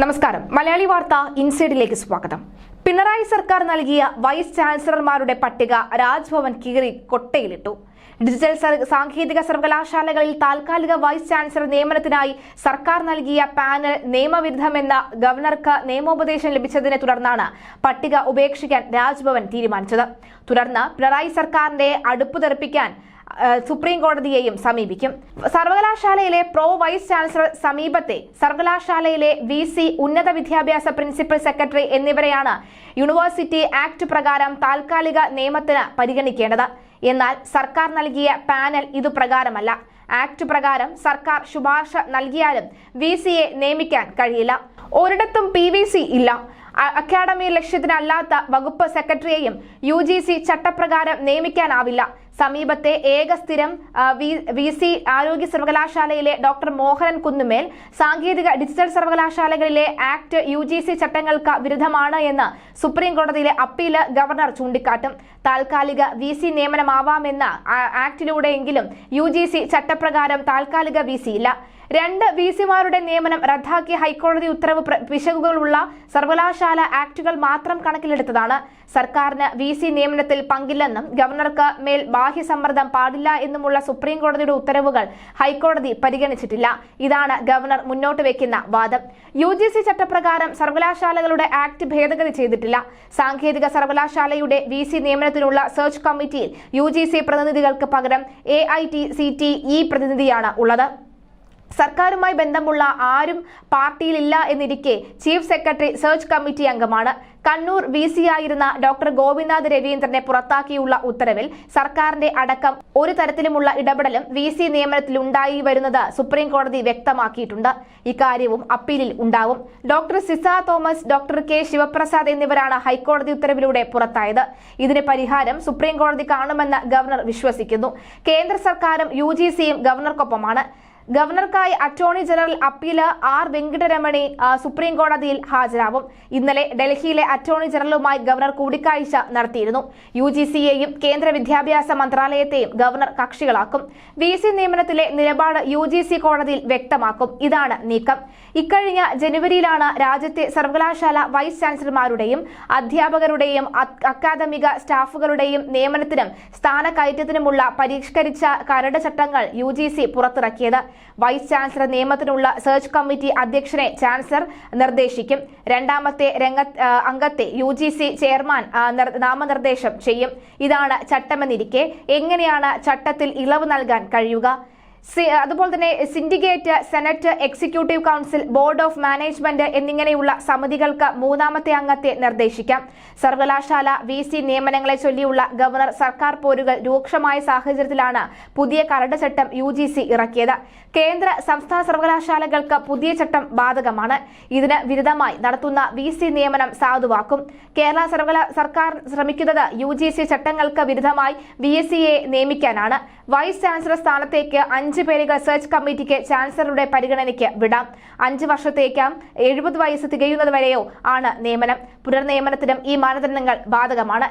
നമസ്കാരം. മലയാളി വാർത്ത ഇൻസൈഡിലേക്ക് സ്വാഗതം. പിണറായി സർക്കാർ നൽകിയ വൈസ് ചാൻസലർമാരുടെ പട്ടിക രാജ്ഭവൻ കീറി കൊട്ടയിലിട്ടു. ഡിജിറ്റൽ സാങ്കേതിക സർവകലാശാലകളിൽ താൽക്കാലിക വൈസ് ചാൻസലർ നിയമനത്തിനായി സർക്കാർ നൽകിയ പാനൽ നിയമവിരുദ്ധമെന്ന ഗവർണർക്ക് നിയമോപദേശം ലഭിച്ചതിനെ തുടർന്നാണ് പട്ടിക ഉപേക്ഷിക്കാൻ രാജ്ഭവൻ തീരുമാനിച്ചത്. തുടർന്ന് പിണറായി സർക്കാരിന്റെ അടുപ്പ് തെറിപ്പിക്കാൻ സുപ്രീം കോടതിയെയും സമീപിക്കും. സർവകലാശാലയിലെ പ്രോ വൈസ് ചാൻസലർ സമീപത്തെ സർവകലാശാലയിലെ വി സി ഉന്നത വിദ്യാഭ്യാസ പ്രിൻസിപ്പൽ സെക്രട്ടറി എന്നിവരെയാണ് യൂണിവേഴ്സിറ്റി ആക്ട് പ്രകാരം താൽക്കാലിക നിയമത്തിന് പരിഗണിക്കേണ്ടത്. എന്നാൽ സർക്കാർ നൽകിയ പാനൽ ഇതു പ്രകാരമല്ല. ആക്ട് പ്രകാരം സർക്കാർ ശുപാർശ നൽകിയാലും വി സിയെ നിയമിക്കാൻ കഴിയില്ല. ഒരിടത്തും പി വി സി ഇല്ല. അ- അക്കാഡമി ലക്ഷ്യത്തിനല്ലാത്ത വകുപ്പ് സെക്രട്ടറിയെയും യു ജി സി ചട്ടപ്രകാരം നിയമിക്കാനാവില്ല. സമീപത്തെ ഏക സ്ഥിരം വി- സി ആരോഗ്യ സർവകലാശാലയിലെ ഡോക്ടർ മോഹനൻ കുന്നുമേൽ സാങ്കേതിക ഡിജിറ്റൽ സർവകലാശാലകളിലെ ആക്ട് യു ജി സി ചട്ടങ്ങൾക്ക് വിരുദ്ധമാണ് എന്ന് സുപ്രീം കോടതിയിലെ അപ്പീൽ ഗവർണർ ചൂണ്ടിക്കാട്ടും. താൽക്കാലിക വി സി നിയമനമാവാമെന്ന ആക്ടിലൂടെയെങ്കിലും യു ജി സി ചട്ടപ്രകാരം താൽക്കാലിക വി സി ഇല്ല. രണ്ട് വി സിമാരുടെ നിയമനം റദ്ദാക്കിയ ഹൈക്കോടതി ഉത്തരവ് പിശകുകളുള്ള സർവകലാശാല ആക്ടുകൾ മാത്രം കണക്കിലെടുത്തതാണ്. സർക്കാരിന് വി സി നിയമനത്തിൽ പങ്കില്ലെന്നും ഗവർണർക്ക് മേൽ ബാഹ്യ സമ്മർദ്ദം പാടില്ല എന്നുമുള്ള സുപ്രീം കോടതിയുടെ ഉത്തരവുകൾ ഹൈക്കോടതി പരിഗണിച്ചിട്ടില്ല. ഇതാണ് ഗവർണർ മുന്നോട്ട് വെക്കുന്ന വാദം. യു ജി സി ചട്ടപ്രകാരം സർവകലാശാലകളുടെ ആക്ട് ഭേദഗതി ചെയ്തിട്ടില്ല. സാങ്കേതിക സർവകലാശാലയുടെ വി സി നിയമനത്തിനുള്ള സെർച്ച് കമ്മിറ്റിയിൽ യു ജി സി പ്രതിനിധികൾക്ക് പകരം A I T C T E പ്രതിനിധിയാണ് ഉള്ളത്. സർക്കാരുമായി ബന്ധമുള്ള ആരും പാർട്ടിയിലില്ല എന്നിരിക്കെ ചീഫ് സെക്രട്ടറി സെർച്ച് കമ്മിറ്റി അംഗമാണ്. കണ്ണൂർ വി സി ആയിരുന്ന ഡോക്ടർ ഗോപിനാഥ് രവീന്ദ്രനെ പുറത്താക്കിയുള്ള ഉത്തരവിൽ സർക്കാരിന്റെ അടക്കം ഒരു തരത്തിലുമുള്ള ഇടപെടലും വി സി നിയമനത്തിൽ ഉണ്ടായി വരുന്നത് സുപ്രീം കോടതി വ്യക്തമാക്കിയിട്ടുണ്ട്. ഇക്കാര്യവും അപ്പീലിൽ ഉണ്ടാവും. Doctor Ciza Thomas doctor K Sivaprasad എന്നിവരാണ് ഹൈക്കോടതി ഉത്തരവിലൂടെ പുറത്തായത്. ഇതിന് പരിഹാരം സുപ്രീം കോടതി കാണുമെന്ന് ഗവർണർ വിശ്വസിക്കുന്നു. കേന്ദ്ര സർക്കാരും യു ഗവർണർക്കൊപ്പമാണ്. ഗവർണർക്കായി attorney general appeal R Venkataramani supreme കോടതിയിൽ ഹാജരാവും. ഇന്നലെ ഡൽഹിയിലെ അറ്റോർണി ജനറലുമായി ഗവർണർ കൂടിക്കാഴ്ച നടത്തിയിരുന്നു. യു ജി സിയെയും കേന്ദ്ര വിദ്യാഭ്യാസ മന്ത്രാലയത്തെയും ഗവർണർ കക്ഷികളാക്കും. വി സി നിയമനത്തിലെ നിലപാട് യു ജി സി കോടതിയിൽ വ്യക്തമാക്കും. ഇതാണ് നീക്കം. ഇക്കഴിഞ്ഞ ജനുവരിയിലാണ് രാജ്യത്തെ സർവകലാശാല വൈസ് ചാൻസലർമാരുടെയും അധ്യാപകരുടെയും അക്കാദമിക സ്റ്റാഫുകളുടെയും നിയമനത്തിനും സ്ഥാനക്കയറ്റത്തിനുമുള്ള പരിഷ്കരിച്ച കരട് ചട്ടങ്ങൾ യു പുറത്തിറക്കിയത്. വൈസ് ചാൻസലർ നിയമത്തിനുള്ള സെർച്ച് കമ്മിറ്റി അധ്യക്ഷനെ ചാൻസലർ നിർദ്ദേശിക്കും. രണ്ടാമത്തെ രംഗ അംഗത്തെ യു ജി സി ചെയർമാൻ നാമനിർദ്ദേശം ചെയ്യും. ഇതാണ് ചട്ടമെന്നിരിക്കെ. എങ്ങനെയാണ് ചട്ടത്തിൽ ഇളവ് നൽകാൻ കഴിയുക? അതുപോലെ തന്നെ syndicate senate executive council board of management എന്നിങ്ങനെയുള്ള സമിതികൾക്ക് മൂന്നാമത്തെ അംഗത്തെ നിർദ്ദേശിക്കാം. സർവകലാശാല വി സി നിയമനങ്ങളെ ചൊല്ലിയുള്ള ഗവർണർ സർക്കാർ പോരുകൾ രൂക്ഷമായ സാഹചര്യത്തിലാണ് പുതിയ കരട് ചട്ടം യു ജി സി ഇറക്കിയത്. കേന്ദ്ര സംസ്ഥാന സർവകലാശാലകൾക്ക് പുതിയ ചട്ടം ബാധകമാണ്. ഇതിന് വിരുദ്ധമായി നടത്തുന്ന വി സി നിയമനം സാധുവാക്കും. കേരള സർവകലാ സർക്കാർ ശ്രമിക്കുന്നത് യു ജി സി ചട്ടങ്ങൾക്ക് വിരുദ്ധമായി വി എസ് സിയെ നിയമിക്കാനാണ്. വൈസ് ചാൻസലർ സ്ഥാനത്തേക്ക് അഞ്ച് പേരുകൾ സെർച്ച് കമ്മിറ്റിക്ക് ചാൻസലറുടെ പരിഗണനയ്ക്ക് വിടാം. അഞ്ച് വർഷത്തേക്കാം എഴുപത് വയസ്സ് തികയുന്നതുവരെയോ ആണ് നിയമനം. പുനർനിയമനത്തിനും ഈ മാനദണ്ഡങ്ങൾ ബാധകമാണ്.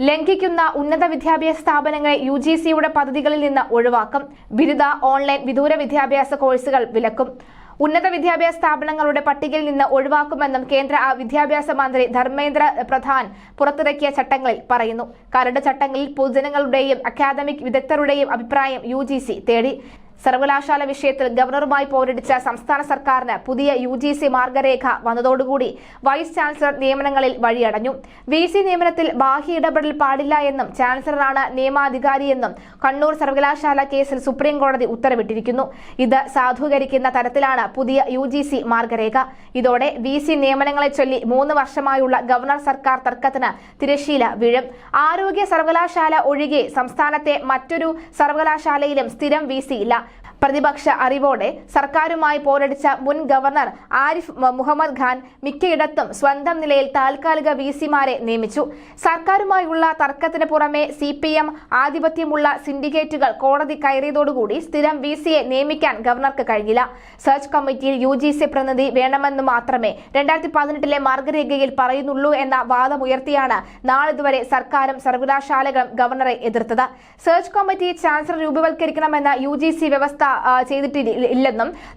ലംഘിക്കുന്ന ഉന്നത വിദ്യാഭ്യാസ സ്ഥാപനങ്ങളെ യു ജി സിയുടെ പദ്ധതികളിൽ നിന്ന് ഒഴിവാക്കും. ബിരുദ ഓൺലൈൻ വിദൂര വിദ്യാഭ്യാസ കോഴ്സുകൾ വിലക്കും. ഉന്നത വിദ്യാഭ്യാസ സ്ഥാപനങ്ങളുടെ പട്ടികയിൽ നിന്ന് ഒഴിവാക്കുമെന്നും കേന്ദ്ര വിദ്യാഭ്യാസ മന്ത്രി ധർമ്മേന്ദ്ര പ്രധാൻ പുറത്തിറക്കിയ ചട്ടങ്ങളിൽ പറയുന്നു. കരട് ചട്ടങ്ങളിൽ പൊതുജനങ്ങളുടെയും അക്കാദമിക് വിദഗ്ധരുടെയും അഭിപ്രായം യു തേടി. സർവകലാശാല വിഷയത്തിൽ ഗവർണറുമായി പോരടിച്ച സംസ്ഥാന സർക്കാരിന് പുതിയ യു ജി സി മാർഗരേഖ വന്നതോടുകൂടി വൈസ് ചാൻസലർ നിയമനങ്ങളിൽ വഴിയടഞ്ഞു. വി സി നിയമനത്തിൽ ബാഹ്യ ഇടപെടൽ പാടില്ല എന്നും ചാൻസലറാണ് നിയമാധികാരിയെന്നും കണ്ണൂർ സർവകലാശാല കേസിൽ സുപ്രീം കോടതി ഉത്തരവിട്ടിരിക്കുന്നു. ഇത് സാധൂകരിക്കുന്ന തരത്തിലാണ് പുതിയ യു ജി സി മാർഗരേഖ. ഇതോടെ വി സി നിയമനങ്ങളെ ചൊല്ലി മൂന്ന് വർഷമായുള്ള ഗവർണർ സർക്കാർ തർക്കത്തിന് തിരശീല വീഴും. ആരോഗ്യ സർവകലാശാല ഒഴികെ സംസ്ഥാനത്തെ മറ്റൊരു സർവകലാശാലയിലും സ്ഥിരം വി സി ഇല്ല. പ്രതിപക്ഷ അറിവോടെ സർക്കാരുമായി പോരടിച്ച മുൻ ഗവർണർ ആരിഫ് മുഹമ്മദ് ഖാൻ മിക്കയിടത്തും സ്വന്തം നിലയിൽ താൽക്കാലിക വി സിമാരെ നിയമിച്ചു. സർക്കാരുമായുള്ള തർക്കത്തിന് പുറമെ സി പി എം ആധിപത്യമുള്ള സിൻഡിക്കേറ്റുകൾ കോടതി കയറിയതോടുകൂടി സ്ഥിരം വി സിയെ നിയമിക്കാൻ ഗവർണർക്ക് കഴിഞ്ഞില്ല. സെർച്ച് കമ്മിറ്റിയിൽ യു ജി സി പ്രതിനിധി വേണമെന്ന് മാത്രമേ രണ്ടായിരത്തി പതിനെട്ടിലെ മാർഗരേഖയിൽ പറയുന്നുള്ളൂ എന്ന വാദമുയർത്തിയാണ് നാളിതുവരെ സർക്കാരും സർവകലാശാലകളും ഗവർണറെ എതിർത്തത്. സെർച്ച് കമ്മിറ്റി ചാൻസലർ രൂപവൽക്കരിക്കണമെന്ന യു ജി സി വ്യവസ്ഥ ആ, ചെയ്തിട്ടില്ല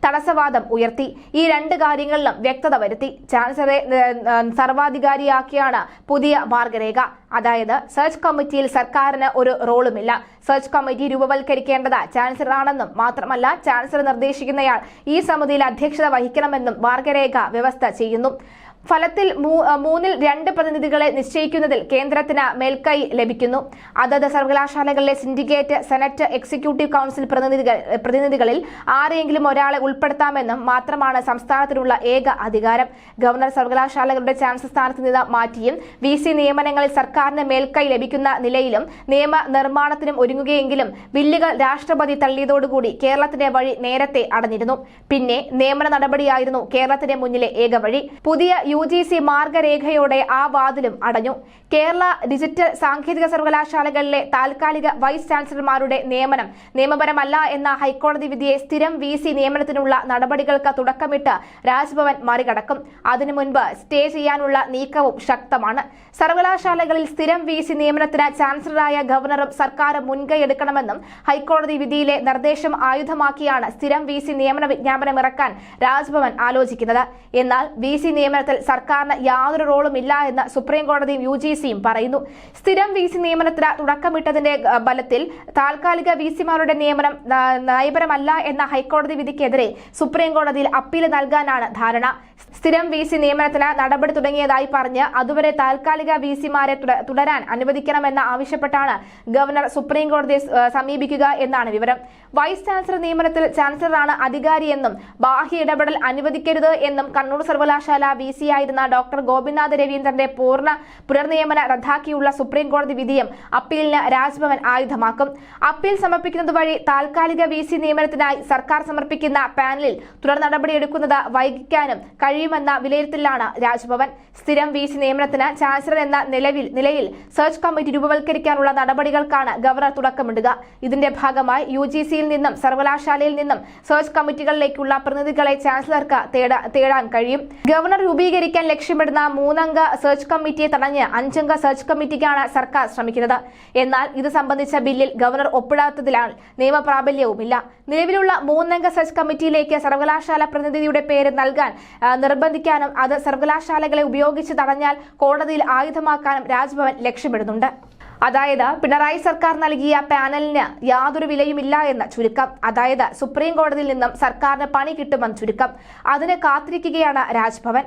തടസ്സവാദം ഉയർത്തി. ഈ രണ്ട് കാര്യങ്ങളിലും വ്യക്തത വരുത്തി. ചാൻസലറെ സർവാധികാരിയാക്കിയാണ് പുതിയ മാർഗരേഖ. അതായത് സെർച്ച് കമ്മിറ്റിയിൽ സർക്കാരിന് ഒരു റോളുമില്ല. സെർച്ച് കമ്മിറ്റി രൂപവൽക്കരിക്കേണ്ടത് ചാൻസലറാണെന്നും മാത്രമല്ല ചാൻസലർ നിർദ്ദേശിക്കുന്നയാൾ ഈ സമിതിയിൽ അധ്യക്ഷത വഹിക്കണമെന്നും മാർഗരേഖ വ്യവസ്ഥ ചെയ്യുന്നു. ഫലത്തിൽ മൂന്നിൽ രണ്ട് പ്രതിനിധികളെ നിശ്ചയിക്കുന്നതിൽ കേന്ദ്രത്തിന് മേൽക്കൈ ലഭിക്കുന്നു. അതത് സർവകലാശാലകളിലെ സിൻഡിക്കേറ്റ് സെനറ്റ് എക്സിക്യൂട്ടീവ് കൗൺസിൽ പ്രതിനിധികൾ പ്രതിനിധികളിൽ ആരെയെങ്കിലും ഒരാളെ ഉൾപ്പെടുത്താമെന്നും മാത്രമാണ് സംസ്ഥാനത്തിനുള്ള ഏക അധികാരം. ഗവർണർ സർവകലാശാലകളുടെ ചാൻസലർ സ്ഥാനത്ത് നിന്ന് മാറ്റിയും വി സി നിയമനങ്ങളിൽ സർക്കാരിന് മേൽക്കൈ ലഭിക്കുന്ന നിലയിലും നിയമ നിർമ്മാണത്തിനും ഒരുങ്ങുകയെങ്കിലും ബില്ലുകൾ രാഷ്ട്രപതി തള്ളിയതോടുകൂടി കേരളത്തിന്റെ വഴി നേരത്തെ അടഞ്ഞിരുന്നു. പിന്നെ നിയമന നടപടിയായിരുന്നു കേരളത്തിന്റെ മുന്നിലെ ഏക വഴി. പുതിയ യു ജി സി മാർഗരേഖയോടെ ആ വാതിലും അടഞ്ഞു. കേരള ഡിജിറ്റൽ സാങ്കേതിക സർവകലാശാലകളിലെ താൽക്കാലിക വൈസ് ചാൻസലർമാരുടെ നിയമനം നിയമപരമല്ല എന്ന ഹൈക്കോടതി വിധിയെ സ്ഥിരം വി സി നിയമനത്തിനുള്ള നടപടികൾക്ക് തുടക്കമിട്ട് രാജ്ഭവൻ മറികടക്കും. അതിനു മുൻപ് സ്റ്റേ ചെയ്യാനുള്ള നീക്കവും ശക്തമാണ്. സർവകലാശാലകളിൽ സ്ഥിരം വി സി നിയമനത്തിന് ചാൻസലറായ ഗവർണറും സർക്കാരും മുൻകൈ എടുക്കണമെന്നും ഹൈക്കോടതി വിധിയിലെ നിർദ്ദേശം ആയുധമാക്കിയാണ് സ്ഥിരം വി സി നിയമന വിജ്ഞാപനം ഇറക്കാൻ രാജ്ഭവൻ ആലോചിക്കുന്നത്. എന്നാൽ വി സി നിയമനത്തിൽ സർക്കാരിന് യാതൊരു റോളും ഇല്ല എന്ന് സുപ്രീം കോടതിയും യു ജി സിയും പറയുന്നു. സ്ഥിരം വി സി നിയമനത്തിന് തുടക്കമിട്ടതിന്റെ ബലത്തിൽ താൽക്കാലിക വി സിമാരുടെ നിയമനം നയപരമല്ല എന്ന ഹൈക്കോടതി വിധിക്കെതിരെ സുപ്രീം കോടതിയിൽ അപ്പീൽ നൽകാനാണ് ധാരണ. സ്ഥിരം വി സി നിയമനത്തിന് നടപടി തുടങ്ങിയതായി പറഞ്ഞ് അതുവരെ താൽക്കാലിക വി സിമാരെ തുടരാൻ അനുവദിക്കണമെന്ന് ആവശ്യപ്പെട്ടാണ് ഗവർണർ സുപ്രീം കോടതിയെ സമീപിക്കുക എന്നാണ് വിവരം. വൈസ് ചാൻസലർ നിയമനത്തിൽ ചാൻസലറാണ് അധികാരിയെന്നും ബാഹ്യ ഇടപെടൽ അനുവദിക്കരുത് എന്നും കണ്ണൂർ സർവകലാശാല വി സി ആയിരുന്ന ഡോക്ടർ ഗോപിനാഥ് രവീന്ദ്രന്റെ പൂർണ പുനർനിയമന റദ്ദാക്കിയുള്ള സുപ്രീം കോടതി വിധിയും അപ്പീലിന് രാജ്ഭവൻ ആയുധമാക്കും. അപ്പീൽ സമർപ്പിക്കുന്നത് വഴി താൽക്കാലിക വി സി നിയമനത്തിനായി സർക്കാർ സമർപ്പിക്കുന്ന പാനലിൽ തുടർ നടപടിയെടുക്കുന്നത് വൈകിക്കാനും കഴിയുമെന്ന വിലയിരുത്തലിലാണ് രാജ്ഭവൻ. സ്ഥിരം വി സി നിയമനത്തിന് ചാൻസലർ എന്ന നിലവിൽ നിലയിൽ സെർച്ച് കമ്മിറ്റി രൂപവൽക്കരിക്കാനുള്ള നടപടികൾക്കാണ് ഗവർണർ തുടക്കമിടുക. ഇതിന്റെ ഭാഗമായി യു ജി സിയിൽ നിന്നും സർവകലാശാലയിൽ നിന്നും സെർച്ച് കമ്മിറ്റികളിലേക്കുള്ള പ്രതിനിധികളെ ചാൻസലർക്ക് തേടാ- തേടാൻ കഴിയും. ഗവർണർ രൂപീകരിക്കാൻ ലക്ഷ്യമിടുന്ന മൂന്നംഗ സെർച്ച് കമ്മിറ്റിയെ തടഞ്ഞ് അഞ്ചംഗ സെർച്ച് കമ്മിറ്റിക്കാണ് സർക്കാർ ശ്രമിക്കുന്നത്. എന്നാൽ ഇത് സംബന്ധിച്ച ബില്ലിൽ ഗവർണർ ഒപ്പിടാത്തതിനാൽ നിയമപ്രാബല്യവുമില്ല. നിലവിലുള്ള മൂന്നംഗ സെർച്ച് കമ്മിറ്റിയിലേക്ക് സർവകലാശാല പ്രതിനിധിയുടെ പേര് നൽകാൻ നിർബന്ധിക്കാനും അത് സർവകലാശാലകളെ ഉപയോഗിച്ച് തടഞ്ഞാൽ കോടതിയിൽ ആയുധമാക്കാനും രാജ്ഭവൻ ലക്ഷ്യമിടുന്നുണ്ട്. അതായത് പിണറായി സർക്കാർ നൽകിയ പാനലിന് യാതൊരു വിലയുമില്ല എന്ന ചുരുക്കം. അതായത് സുപ്രീം കോടതിയിൽ നിന്നും സർക്കാരിന് പണി കിട്ടുമെന്ന് ചുരുക്കം. അതിന് കാത്തിരിക്കുകയാണ് രാജ്ഭവൻ.